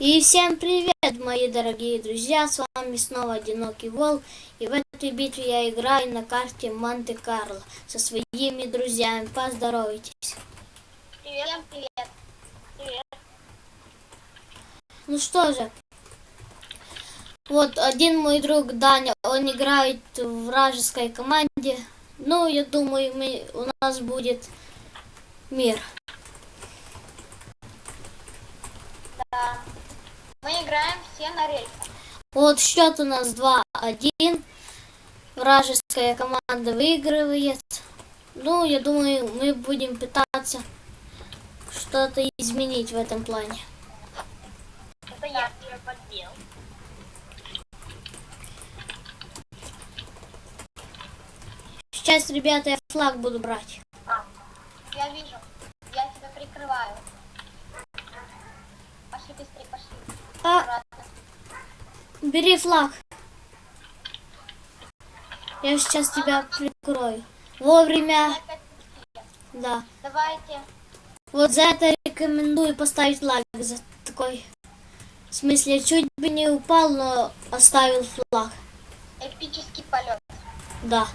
И всем привет, мои дорогие друзья, с вами снова Одинокий Волк, и в этой битве я играю на карте Монте-Карло со своими друзьями, поздоровайтесь. Привет. Привет. Привет. Ну что же, вот один мой друг Даня, он играет в вражеской команде, ну я думаю, мы, у нас будет мир. Да. Мы играем все на рельсах. Вот счет у нас 2-1. Вражеская команда выигрывает. Ну, я думаю, мы будем пытаться что-то изменить в этом плане. Это я тебя подбил. Сейчас, ребята, я флаг буду брать. А, я вижу. Я тебя прикрываю. Пошли быстрее, пошли. А, Аккуратно. Бери флаг. Я сейчас тебя прикрою. Вовремя, да. Давайте. Вот за это рекомендую поставить лайк. За такой... В смысле, чуть бы не упал, но оставил флаг. Эпический полет. Да.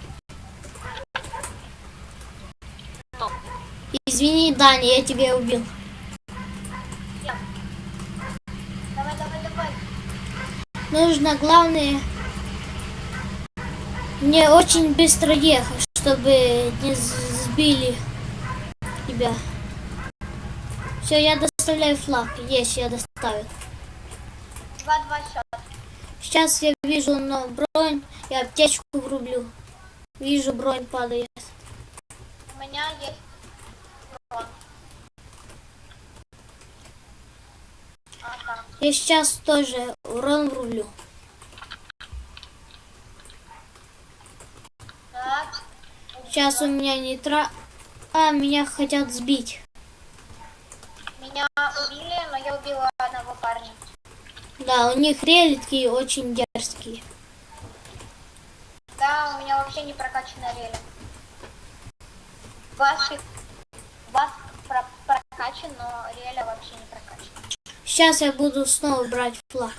Извини, Даня, я тебя убил. Всем. Давай, давай, давай. Нужно, главное, не очень быстро ехать, чтобы не сбили тебя. Все, я доставляю флаг. Есть, я доставил. Два-два счет. Сейчас я вижу на бронь, я аптечку врублю. Вижу, бронь падает. У меня есть урон. А, там. Я сейчас тоже урон. Так. Сейчас у меня нитро... А, меня хотят сбить. Меня убили, но я убила одного парня. Да, у них релики очень дерзкие. Да, у меня вообще не прокачана рели. Вас, вас про- прокачан, но реля вообще не прокачана. Сейчас я буду снова брать флаг.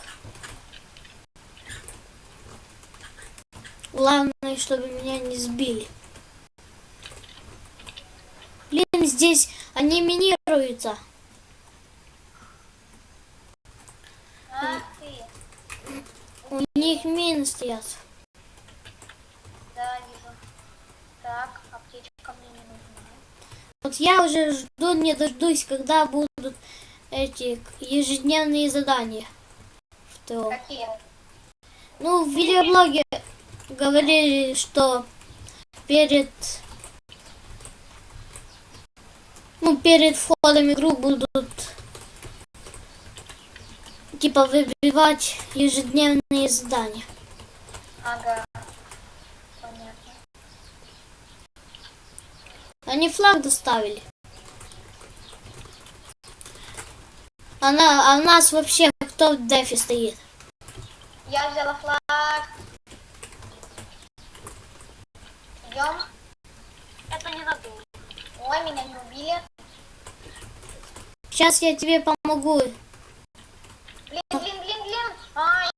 Главное, чтобы меня не сбили. Блин, здесь они минируются. А. У них мины стоят. Да, вижу. Так, аптечка мне не нужна. Вот я уже жду, не дождусь, когда будут эти ежедневные задания. в ТО. Какие? Ну, в видеоблоге говорили, что перед ну, перед входом в игру будут типа выбивать ежедневные задания. Ага. Понятно. Они флаг доставили. Она, а у нас вообще кто в дефе стоит? Я взяла флаг. Идем. Это ненадолго. Ой, меня не убили. Сейчас я тебе помогу. Блин, блин, блин, блин. Ай.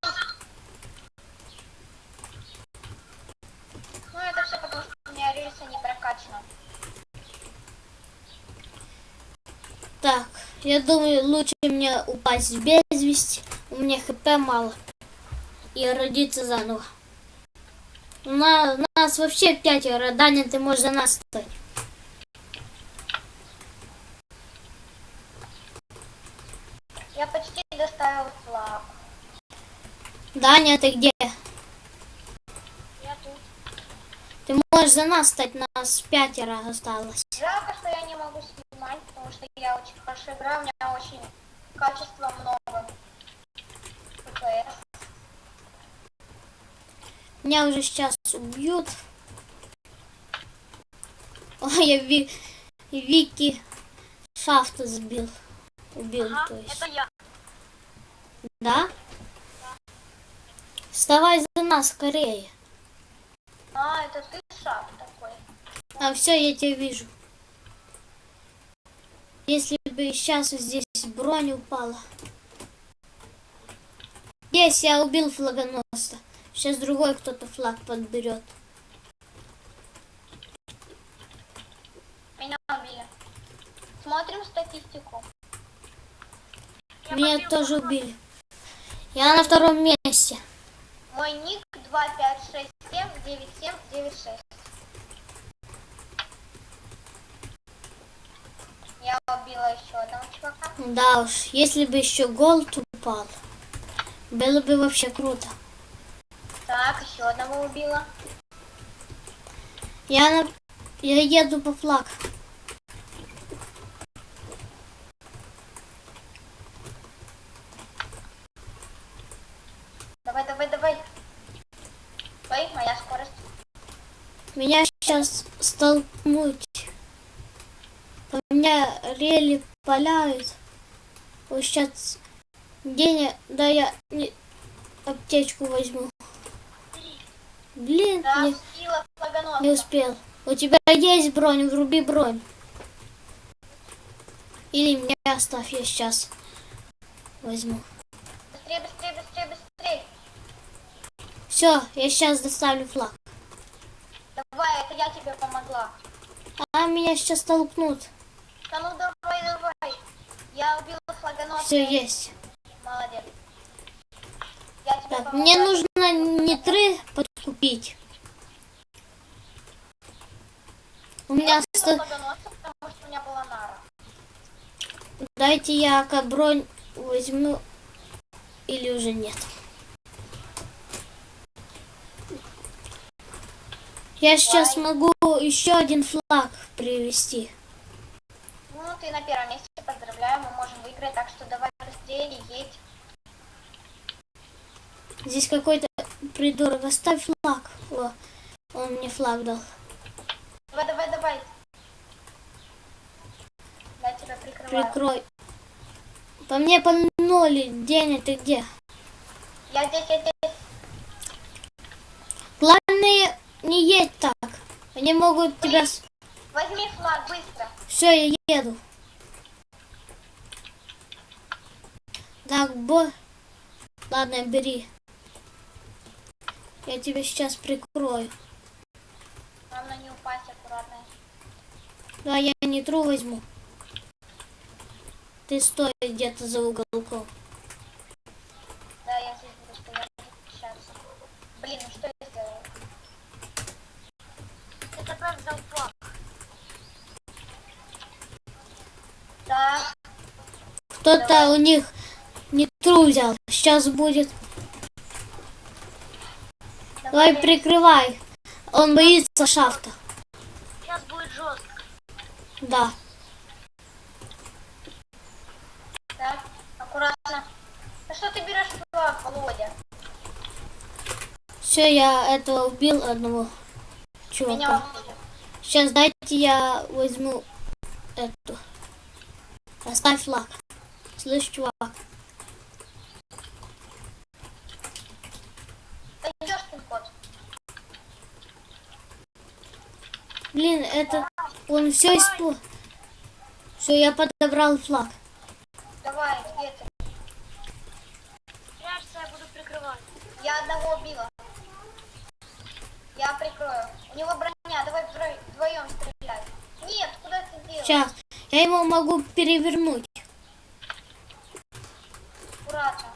Ну, это все потому, что у меня рельса не прокачана. Так, я думаю, лучше мне упасть без вести. У меня хп мало. И родиться заново. У на- у нас вообще пятеро. Даня, ты можешь за нас стать. Я почти доставил флаг. Даня, ты где? Я тут. Ты можешь за нас стать. Нас пятеро осталось. Жалко, что я не могу снимать, потому что я очень хорошо играю, у меня очень качества много. ППС. Меня уже сейчас убьют. Ой, я Ви- Вики Шафта сбил. Убил, то есть. я. Да? Вставай за нас скорее. А, это ты шаг такой. А все, я тебя вижу. Если бы сейчас здесь бронь упала. Есть, я убил флагоносца. Сейчас другой кто-то флаг подберет. Меня убили. Смотрим статистику. Я Меня побил тоже убили. Я на втором месте. Мой ник 25679796. Я убила еще одного чувака. Да уж, если бы еще голд упал, было бы вообще круто. Так, еще одного убила. Я, на... я еду по флаг. Давай, давай, давай. Ой, моя скорость. Меня сейчас столкнуть. Мне рели паляют. Вот сейчас денег, да я не- аптечку возьму. Блин, Да, не, не успел. У тебя есть бронь, вруби бронь. Или мне оставь, я сейчас возьму. Быстрее, быстрее, быстрее, быстрее. Все, я сейчас доставлю флаг. Давай, это я тебе помогла. А меня сейчас толкнут. Да ну давай, давай. Я убила флагоносца. Все есть. Молодец. Я тебе Так, помогла. мне нужно нитры подкупить. У меня Я сто... флагоносца, потому что у меня была нара. Дайте я бронь возьму. Или уже нет. Я сейчас могу еще один флаг привезти. Ты на первом месте, поздравляю, мы можем выиграть, так что давай быстрее едь. Здесь какой-то придурок. Оставь флаг. О, он мне флаг дал. Давай, давай, давай. Я тебя прикрываю. Прикрой. По мне пальнули. Деня, ты где? Я здесь, я здесь. Главное, не едь так. Они могут тебя... Возьми флаг, быстро. Все, я еду. Так, бо... Ладно, бери. Я тебя сейчас прикрою. Главное не упасть аккуратно. Давай я нитру возьму. Ты стой где-то за уголком. Да, я здесь буду стоять. Сейчас. Блин, ну что я сделала? Это взял флаг? Так, Кто-то у них нитру взял. Сейчас будет. Давай прикрывай. Он боится шафта. Сейчас будет жестко. Да. Так, аккуратно. А что ты берешь флаг, Володя? Все, я этого убил одного чувака. Меня. Сейчас дайте я возьму эту. Оставь флаг. Слышь, чувак. Блин, это... Он все испу... Все, я подобрал флаг. Давай, где ты? Прячься, я буду прикрывать. Я одного убила. Я прикрою. У него броня, давай вдвоем, стрелять. Нет, куда ты делаешь? Сейчас. Я его могу перевернуть. Аккуратно.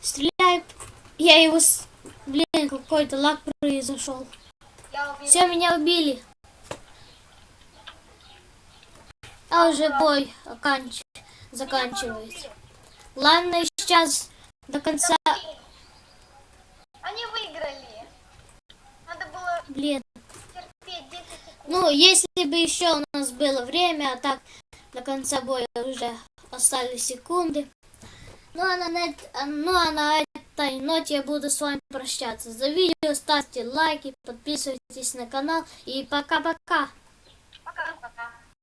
Стреляй. Я его... с- какой-то лаг произошел. Все, меня убили. А уже бой оканч... заканчивается. Ладно, сейчас до конца... Они выиграли. Надо было Блин. терпеть 10 секунд. Ну, если бы еще у нас было время, а так до конца боя уже остались секунды. Ну а, на, нет- а, ну, а на этой ноте я буду с вами прощаться. За видео ставьте лайки, подписывайтесь на канал и пока-пока. Пока-пока.